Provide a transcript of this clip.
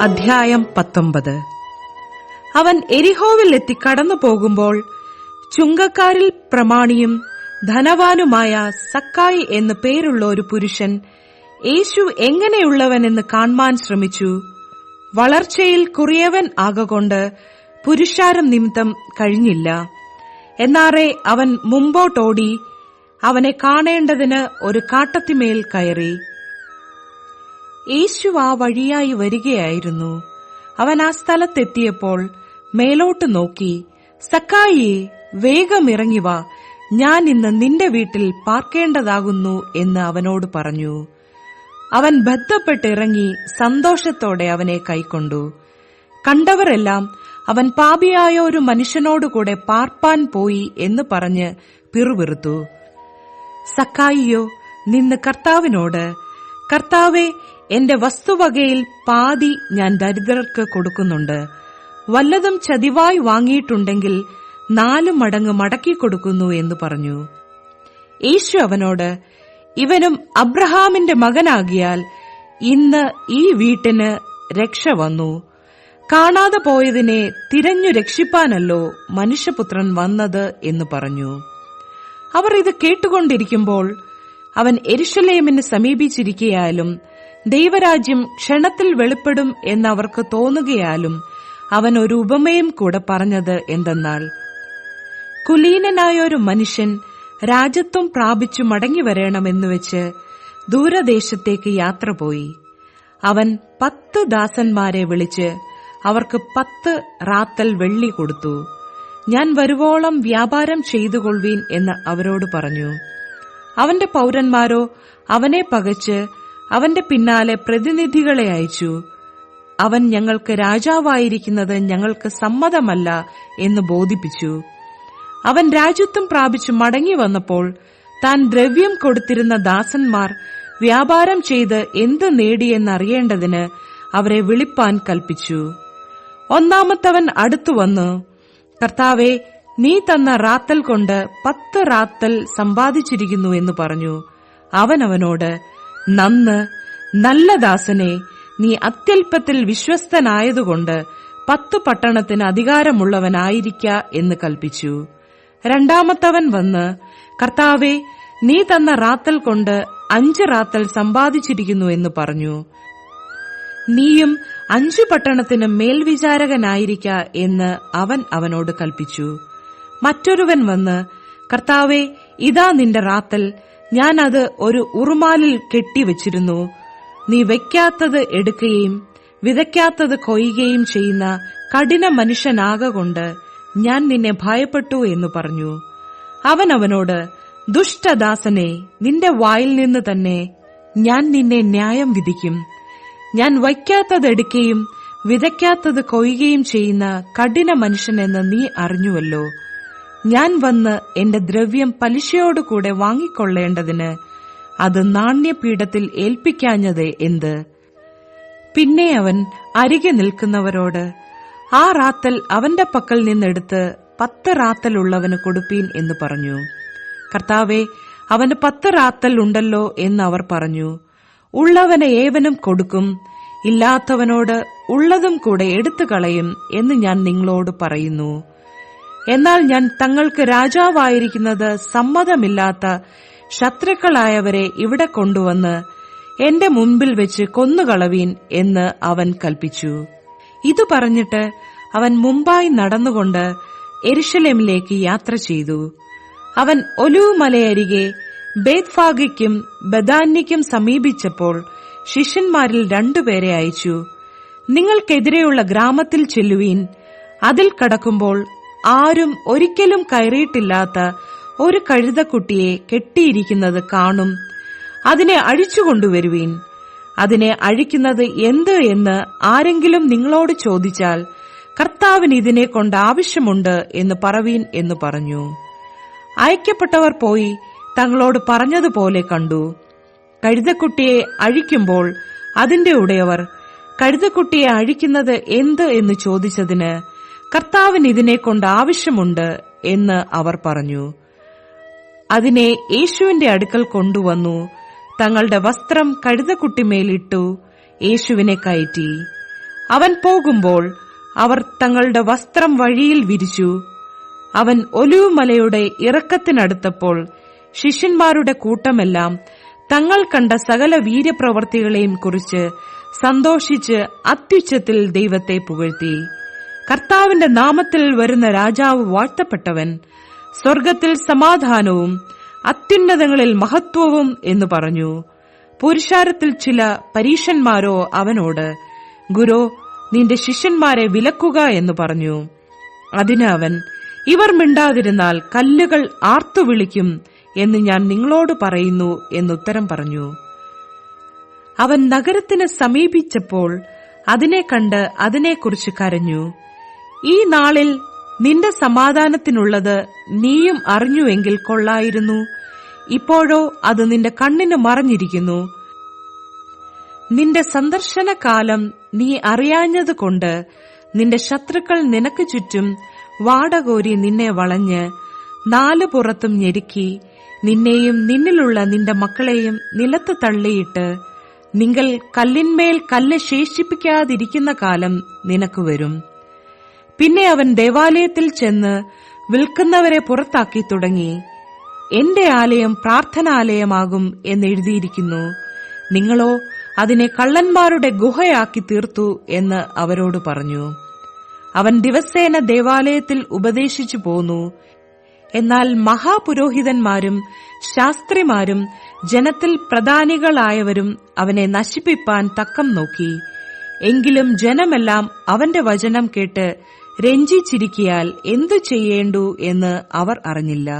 അധ്യായം പത്തൊമ്പത്. അവൻ എരിഹോവിൽ എത്തി കടന്നു പോകുമ്പോൾ ചുങ്കക്കാരിൽ പ്രമാണിയും ധനവാനുമായ സക്കായി എന്നു പേരുള്ള ഒരു പുരുഷൻ യേശു എങ്ങനെയുള്ളവനെന്ന് കാണുവാൻ ശ്രമിച്ചു. വളർച്ചയിൽ കുറിയവൻ ആകൊണ്ട് പുരുഷാരം നിമിത്തം കഴിഞ്ഞില്ല. എന്നാറെ അവൻ മുമ്പോട്ടോടി അവനെ കാണേണ്ടതിന് ഒരു കാട്ടത്തിമേൽ കയറി. യേശു ആ വഴിയായി വരികയായിരുന്നു. അവൻ ആ സ്ഥലത്തെത്തിയപ്പോൾ മേലോട്ട് നോക്കി സക്കായിയെ വേഗം ഇറങ്ങി വാ. ഞാൻ ഇന്ന് നിന്റെ വീട്ടിൽ പാർക്കേണ്ടതാകുന്നു എന്ന് അവനോട് പറഞ്ഞു. അവൻ ബന്ധപ്പെട്ടിറങ്ങി സന്തോഷത്തോടെ അവനെ കൈക്കൊണ്ടു. കണ്ടവരെല്ലാം അവൻ പാപിയായ ഒരു മനുഷ്യനോടുകൂടെ പാർപ്പാൻ പോയി എന്ന് പറഞ്ഞ് പിറുപിറുത്തു. സക്കായിയോ നിന്ന് കർത്താവിനോട് കർത്താവെ എന്റെ വസ്തുവകയിൽ പാതി ഞാൻ ദരിദ്രർക്ക് കൊടുക്കുന്നുണ്ട്. വല്ലതും ചതിവായി വാങ്ങിയിട്ടുണ്ടെങ്കിൽ നാലു മടങ്ങ് മടക്കി കൊടുക്കുന്നു എന്ന് പറഞ്ഞു. യേശു അവനോട് ഇവനും അബ്രഹാമിന്റെ മകനാകിയാൽ ഇന്ന് ഈ വീട്ടിന് രക്ഷ വന്നു. കാണാതെ പോയതിനെ തിരഞ്ഞു രക്ഷിപ്പാനല്ലോ മനുഷ്യപുത്രൻ വന്നത് എന്ന് പറഞ്ഞു. അവർ ഇത് കേട്ടുകൊണ്ടിരിക്കുമ്പോൾ അവൻ എരുഷലേമിന് സമീപിച്ചിരിക്കയാലും ദൈവരാജ്യം ക്ഷണത്തിൽ വെളിപ്പെടും എന്നവർക്ക് തോന്നുകയാലും അവൻ ഒരു ഉപമയും കൂടെ പറഞ്ഞത് എന്തെന്നാൽ കുലീനനായ ഒരു മനുഷ്യൻ രാജ്യത്വം പ്രാപിച്ചു മടങ്ങി വരണമെന്ന് വെച്ച് ദൂരദേശത്തേക്ക് യാത്ര പോയി. അവൻ പത്ത് ദാസന്മാരെ വിളിച്ച് അവർക്ക് പത്ത് റാത്തൽ വെള്ളി കൊടുത്തു. ഞാൻ വരുവോളം വ്യാപാരം ചെയ്തുകൊള്ളുവീൻ എന്ന് അവരോട് പറഞ്ഞു. അവന്റെ പൗരന്മാരോ അവനെ പകച്ച് അവന്റെ പിന്നാലെ പ്രതിനിധികളെ അയച്ചു. അവൻ ഞങ്ങൾക്ക് രാജാവായിരിക്കുന്നത് ഞങ്ങൾക്ക് സമ്മതമല്ല എന്ന് ബോധിപ്പിച്ചു. അവൻ രാജ്യത്വം പ്രാപിച്ചു മടങ്ങി വന്നപ്പോൾ താൻ ദ്രവ്യം കൊടുത്തിരുന്ന ദാസന്മാർ വ്യാപാരം ചെയ്ത് എന്ത് നേടിയെന്നറിയേണ്ടതിന് അവരെ വിളിപ്പാൻ കൽപ്പിച്ചു. ഒന്നാമത്തവൻ അടുത്തു വന്നു. കർത്താവെ നീ തന്ന റാത്തൽ കൊണ്ട് പത്ത് റാത്തൽ സമ്പാദിച്ചിരിക്കുന്നു എന്ന് പറഞ്ഞു. അവൻ അവനോട് നന്ന് നല്ല ദാസനെ നീ അത്യൽപ്പത്തിൽ വിശ്വസ്തനായതുകൊണ്ട് പത്ത് പട്ടണത്തിന് അധികാരമുള്ളവനായിരിക്ക എന്ന് കൽപ്പിച്ചു. രണ്ടാമത്തവൻ വന്ന് കർത്താവെ നീ തന്ന റാത്തൽ കൊണ്ട് അഞ്ച് റാത്തൽ സമ്പാദിച്ചിരിക്കുന്നു എന്ന് പറഞ്ഞു. നീയും അഞ്ചു പട്ടണത്തിന് മേൽവിചാരകനായിരിക്ക എന്ന് അവൻ അവനോട് കൽപ്പിച്ചു. മറ്റൊരുവൻ വന്ന് കർത്താവെ ഇതാ നിന്റെ റാത്തൽ. ഞാൻ അത് ഒരു ഉറുമാലിൽ കെട്ടിവച്ചിരുന്നു നീ വെക്കാത്തത് എടുക്കുകയും വിതയ്ക്കാത്തത് കൊയ്യുകയും ചെയ്യുന്ന കഠിന മനുഷ്യനാകൊണ്ട് ഞാൻ നിന്നെ ഭയപ്പെട്ടു എന്ന് പറഞ്ഞു. അവൻ അവനോട് ദുഷ്ടദാസനെ നിന്റെ വായിൽ നിന്ന് തന്നെ ഞാൻ നിന്നെ ന്യായം വിധിക്കും. ഞാൻ വയ്ക്കാത്തത് എടുക്കുകയും വിതയ്ക്കാത്തത് കൊയ്യുകയും ചെയ്യുന്ന കഠിന മനുഷ്യനെന്ന് നീ അറിഞ്ഞുവല്ലോ. ഞാൻ വന്ന് എന്റെ ദ്രവ്യം പലിശയോടുകൂടെ വാങ്ങിക്കൊള്ളേണ്ടതിന് അത് നാണ്യപീഠത്തിൽ ഏൽപ്പിക്കാഞ്ഞത് എന്ത്? പിന്നെ അവൻ അരികെ നിൽക്കുന്നവരോട് ആ റാത്തൽ അവന്റെ പക്കൽ നിന്നെടുത്ത് പത്ത് റാത്തൽ ഉള്ളവന് കൊടുപ്പീൻ എന്ന് പറഞ്ഞു. കർത്താവെ അവന് പത്ത് റാത്തൽ ഉണ്ടല്ലോ എന്ന് അവർ പറഞ്ഞു. ഉള്ളവന് ഏവനും കൊടുക്കും ഇല്ലാത്തവനോട് ഉള്ളതും കൂടെ എടുത്തു കളയും എന്ന് ഞാൻ നിങ്ങളോട് പറയുന്നു. എന്നാൽ ഞാൻ തങ്ങൾക്ക് രാജാവായിരിക്കുന്നത് സമ്മതമില്ലാത്ത ശത്രുക്കളായവരെ ഇവിടെ കൊണ്ടുവന്ന് എന്റെ മുൻപിൽ വെച്ച് കൊന്നുകളവീൻ എന്ന് അവൻ കൽപ്പിച്ചു. ഇത് പറഞ്ഞിട്ട് അവൻ മുമ്പായി നടന്നുകൊണ്ട് എരിശലേമിലേക്ക് യാത്ര ചെയ്തു. അവൻ ഒലുവുമലയരികെ ബേത്ഫാഗയ്ക്കും ബദാന്യയ്ക്കും സമീപിച്ചപ്പോൾ ശിഷ്യന്മാരിൽ രണ്ടുപേരെ അയച്ചു. നിങ്ങൾക്കെതിരെയുള്ള ഗ്രാമത്തിൽ ചെല്ലുവീൻ അതിൽ കടക്കുമ്പോൾ ആരും ഒരിക്കലും കയറിയിട്ടില്ലാത്ത ഒരു കഴുതക്കുട്ടിയെ കെട്ടിയിരിക്കുന്നത് കാണും. അതിനെ അഴിച്ചുകൊണ്ടുവരുവീൻ. അതിനെ അഴിക്കുന്നത് എന്ത് എന്ന് ആരെങ്കിലും നിങ്ങളോട് ചോദിച്ചാൽ കർത്താവിന് ഇതിനെ കൊണ്ട് ആവശ്യമുണ്ട് എന്ന് പറവീൻ എന്ന് പറഞ്ഞു. അയക്കപ്പെട്ടവർ പോയി തങ്ങളോട് പറഞ്ഞതുപോലെ കണ്ടു. കഴുതക്കുട്ടിയെ അഴിക്കുമ്പോൾ അതിന്റെ ഉടയവർ കഴുതക്കുട്ടിയെ അഴിക്കുന്നത് എന്ത്? എന്ന് ചോദിച്ചതിന് കർത്താവിന് ഇതിനെ കൊണ്ട് ആവശ്യമുണ്ട് എന്ന് അവർ പറഞ്ഞു. അതിനെ യേശുവിന്റെ അടുക്കൽ കൊണ്ടുവന്നു. തങ്ങളുടെ വസ്ത്രം കഴുതക്കുട്ടിമേലിട്ടു യേശുവിനെ കയറ്റി. അവൻ പോകുമ്പോൾ അവർ തങ്ങളുടെ വസ്ത്രം വഴിയിൽ വിരിച്ചു. അവൻ ഒലിവുമലയുടെ ഇറക്കത്തിനടുത്തപ്പോൾ ശിഷ്യന്മാരുടെ കൂട്ടമെല്ലാം തങ്ങൾ കണ്ട സകല വീര്യപ്രവർത്തികളെയും കുറിച്ച് സന്തോഷിച്ച് അത്യുച്ചത്തിൽ ദൈവത്തെ പുകഴ്ത്തി. കർത്താവിന്റെ നാമത്തിൽ വരുന്ന രാജാവ് വാഴ്ത്തപ്പെട്ടവൻ സ്വർഗത്തിൽ സമാധാനവും അത്യുന്നതങ്ങളിൽ മഹത്വവും എന്ന് പറഞ്ഞു. പുരുഷാരത്തിൽ ചില പരീഷന്മാരോ അവനോട് ഗുരു നിന്റെ ശിഷ്യന്മാരെ വിലക്കുക എന്ന് പറഞ്ഞു. അതിന് അവൻ ഇവർ മിണ്ടാതിരുന്നാൽ കല്ലുകൾ ആർത്തു വിളിക്കും എന്ന് ഞാൻ നിങ്ങളോട് പറയുന്നു എന്നുത്തരം പറഞ്ഞു. അവൻ നഗരത്തിന് സമീപിച്ചപ്പോൾ അതിനെ കണ്ട് അതിനെക്കുറിച്ച് കരഞ്ഞു. ഈ നാളിൽ നിന്റെ സമാധാനത്തിനുള്ളത് നീയും അറിഞ്ഞുവെങ്കിൽ കൊള്ളായിരുന്നു. ഇപ്പോഴോ അത് നിന്റെ കണ്ണിന് മറഞ്ഞിരിക്കുന്നു. നിന്റെ സന്ദർശനകാലം നീ അറിയാഞ്ഞതുകൊണ്ട് നിന്റെ ശത്രുക്കൾ നിനക്ക് ചുറ്റും വാടകോരി നിന്നെ വളഞ്ഞ് നാലു പുറത്തും ഞെരുക്കി നിന്നെയും നിന്നിലുള്ള നിന്റെ മക്കളെയും നിലത്ത് തള്ളിയിട്ട് നിങ്ങൾ കല്ലിന്മേൽ കല്ല് ശേഷിപ്പിക്കാതിരിക്കുന്ന കാലം നിനക്ക് വരും. പിന്നെ അവൻ ദേവാലയത്തിൽ ചെന്ന് വിൽക്കുന്നവരെ പുറത്താക്കി തുടങ്ങി. എന്റെ ആലയം പ്രാർത്ഥനാലയമാകും എന്നെഴുതിയിരിക്കുന്നു നിങ്ങളോ അതിനെ കള്ളന്മാരുടെ ഗുഹയാക്കി തീർത്തു എന്ന് അവരോട് പറഞ്ഞു. അവൻ ദിവസേന ദേവാലയത്തിൽ ഉപദേശിച്ചു പോന്നു. എന്നാൽ മഹാപുരോഹിതന്മാരും ശാസ്ത്രിമാരും ജനത്തിൽ പ്രധാനികളായവരും അവനെ നശിപ്പിപ്പാൻ തക്കം നോക്കി. എങ്കിലും ജനമെല്ലാം അവന്റെ വചനം കേട്ട് രഞ്ജിച്ചിരിക്കിയാൽ എന്തു ചെയ്യേണ്ടു എന്ന് അവർ അറിഞ്ഞില്ല.